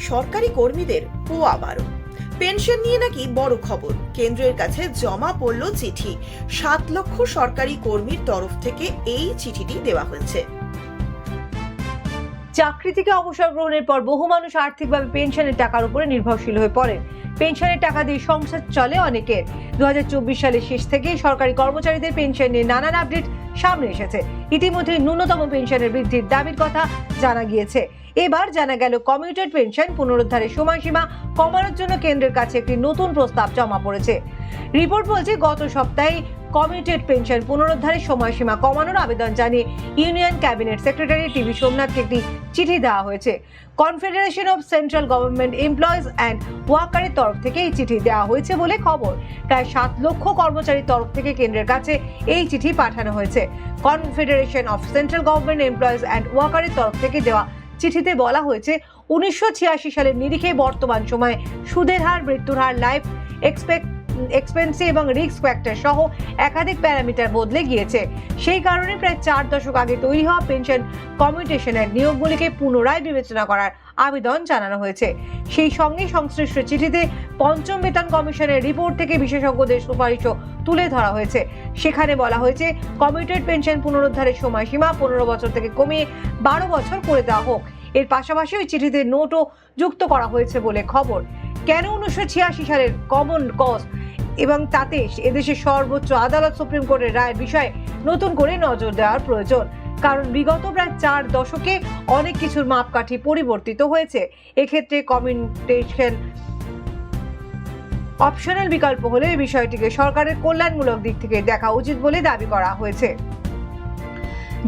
সরকারি কর্মীদের পোয়া বারো পেনশন নিয়ে নাকি বড় খবর। কেন্দ্রের কাছে জমা পড়ল চিঠি। সাত লক্ষ সরকারি কর্মীর তরফ থেকে এই চিঠিটি দেওয়া হয়েছে। চাকরি থেকে অবসর গ্রহণের পর বহু মানুষ আর্থিকভাবে পেনশনের টাকার উপরে নির্ভরশীল হয়ে পড়েন পেনশনের টাকা দিয়ে সংসার চলে অনেকের। দুহাজার চব্বিশ সালের শেষ থেকেই সরকারি কর্মচারীদের পেনশন নিয়ে নানান আপডেট সামনে এসেছে। ইতিমধ্যে ন্যূনতম পেনশনের বৃদ্ধির দাবির কথা জানা গিয়েছে। এবার জানা গেল, কমিউটেড পেনশন পুনরুদ্ধারের সময়সীমা কমানোর জন্য কেন্দ্রের কাছে একটি নতুন প্রস্তাব জমা পড়েছে। রিপোর্ট বলছে, গত সপ্তাহে কমিউটেড পেনশন পুনরুদ্ধারের সময়সীমা কমানোর আবেদন জানিয়ে ইউনিয়ন ক্যাবিনেট সেক্রেটারি টিভি সোমনাথকে একটি চিঠি দেওয়া হয়েছে। Confederation of central government employees and ওয়ার্কারের তরফ থেকে এই চিঠি দেওয়া হয়েছে বলে খবর। প্রায় সাত লক্ষ কর্মচারীর তরফ থেকে কেন্দ্রের কাছে এই চিঠি পাঠানো হয়েছে। Confederation of central government employees and ওয়ার্কারের তরফ থেকে দেওয়া চিঠিতে বলা হয়েছে, উনিশশো ছিয়াশি সালের নিরিখে বর্তমান সময়ে সুদের হার, মৃত্যুর হার, লাইফ এক্সপেক্ট এক্সপেন্সি এবং রিস্ক ফ্যাক্টর সহ একাধিক প্যারামিটার বদলে গিয়েছে। সেই কারণে প্রায় চার দশক আগে তৈরি হওয়া পেনশন কমিউটেশনের নিয়োগগুলিকে পুনরায় বিবেচনা করার আবেদন জানানো হয়েছে। সেই সঙ্গে সংশ্লিষ্ট চিঠিতে পঞ্চম বেতন কমিশনের রিপোর্ট থেকে বিশেষজ্ঞদের সুপারিশও তুলে ধরা হয়েছে। সেখানে বলা হয়েছে কমিউটেড পেনশন পুনরুদ্ধারের সময়সীমা পনেরো বছর থেকে কমিয়ে বারো বছর করে দেওয়া হোক। এর পাশাপাশি ওই চিঠিতে নোটও যুক্ত করা হয়েছে বলে খবর। কেন উনিশশো ছিয়াশি সালের কমন কজ এবং তাতে এদেশের সর্বোচ্চ আদালত সুপ্রিম কোর্টের রায়ের বিষয়ে নতুন করে নজর দেওয়ার প্রয়োজন। কারণ বিগত প্রায় চার দশকে অনেক কিছুর মাপকাঠি পরিবর্তিত হয়েছে। এক্ষেত্রে কমিউনিটেশন অপশনাল বিকল্প হলে বিষয়টিকে সরকারের কল্যাণমূলক দিক থেকে দেখা উচিত বলে দাবি করা হয়েছে।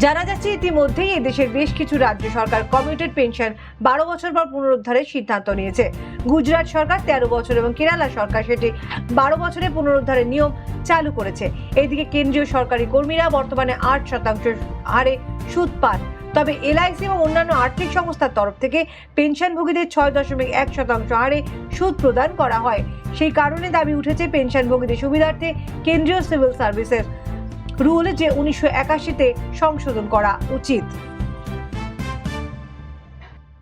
জানা যাচ্ছে ইতিমধ্যেই এদেশের বেশ কিছু রাজ্য সরকার কমিউটেড পেনশন বারো বছর পর পুনরুদ্ধারের সিদ্ধান্ত নিয়েছে। গুজরাট সরকার তেরো বছর এবং কেরালা সরকার সেটি বারো বছরে পুনরুদ্ধারের নিয়ম চালু করেছে। এদিকে কেন্দ্রীয় সরকারি কর্মীরা বর্তমানে আট শতাংশ হারে সুদ পান। তবে এলআইসি এবং অন্যান্য আর্থিক সংস্থার তরফ থেকে পেনশনভোগীদের ছয় দশমিক এক শতাংশ হারে সুদ প্রদান করা হয়। সেই কারণে দাবি উঠেছে, পেনশনভোগীদের সুবিধার্থে কেন্দ্রীয় সিভিল সার্ভিসেস রুল যে উনিশশো একাশিতে সংশোধন করা উচিত।